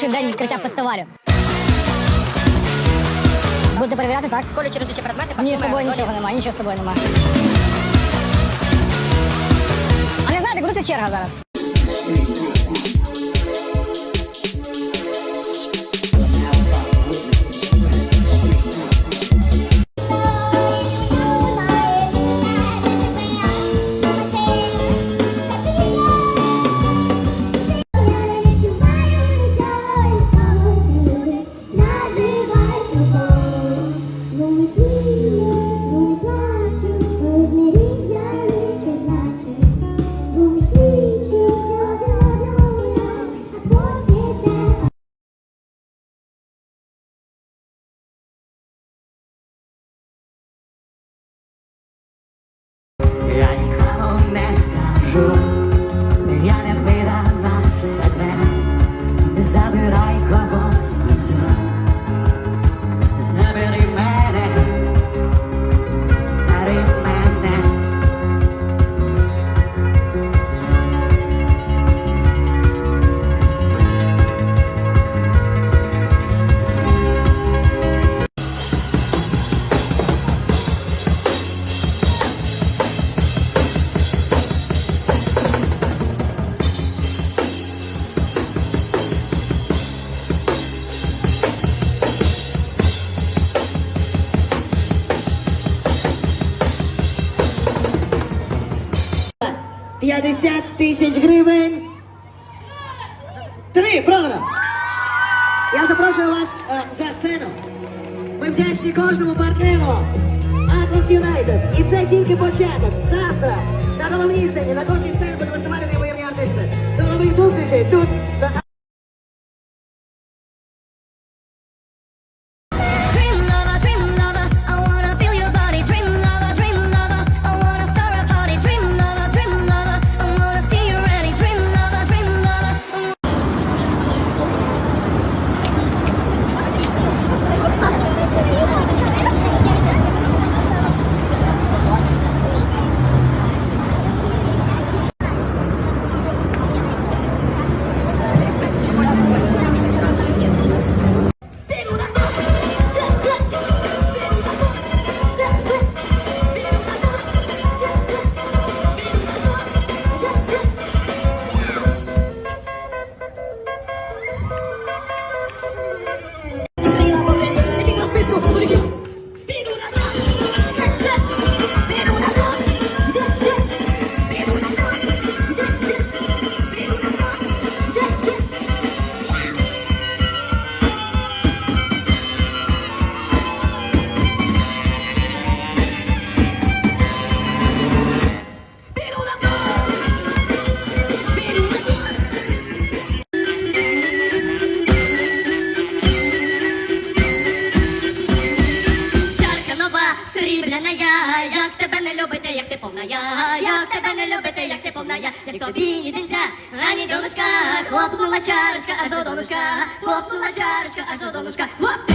перший день відкриття фестивалю. Будете перевіряти, так? Колючі росючі предмети. Ні, з собою нічого немає, нічого з собою немає. А не знаєте, куди це черга зараз? 50 тисяч гривень. Три програм. Я запрошую вас е, за сцену. Ми вдячні кожному партнеру. Атлас Юнайтед. І це тільки початок. Завтра на головній сцені, на кожній сцені будемо висувати неймовірні артисти. До нових зустрічей тут. Як тобі йдеться, ані донушка, хлопнула чарочка, аж до донушка, хлопнула чарочка, аж до донушка, хлоп!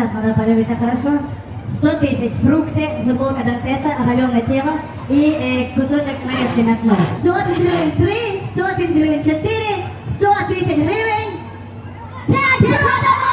сейчас можно полюбить, хорошо. 100 тысяч, фрукты, футболка Дантеса, оголенное тело и э, е, кусочек нарезки мясной. 100 тысяч гривен 3, 100 тысяч гривен 4, 100 тысяч гривен 5 гривен!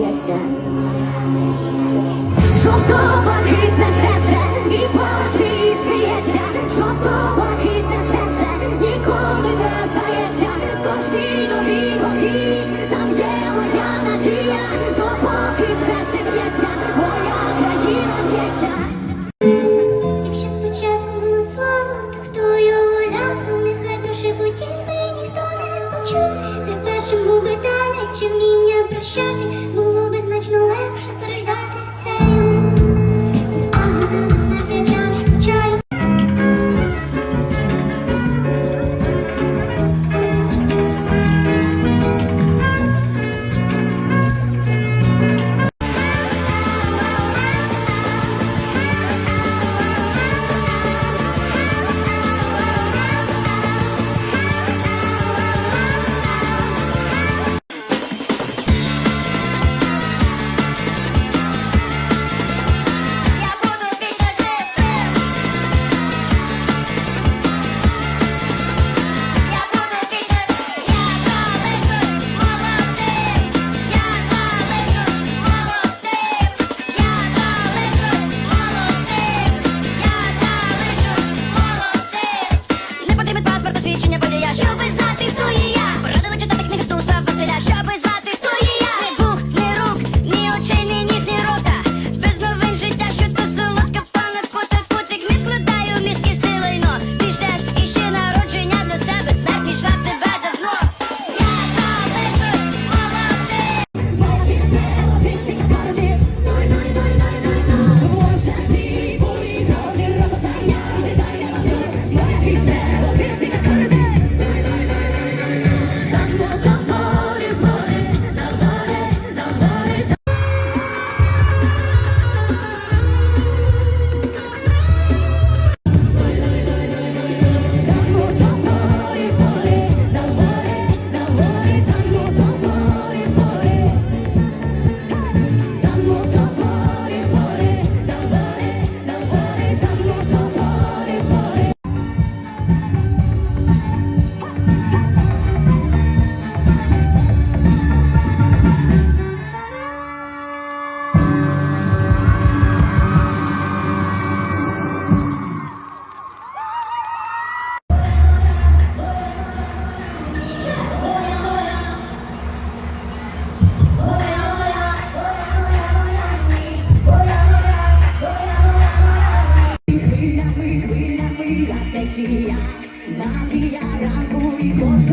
Яся. Maria, Maria, la cui cosa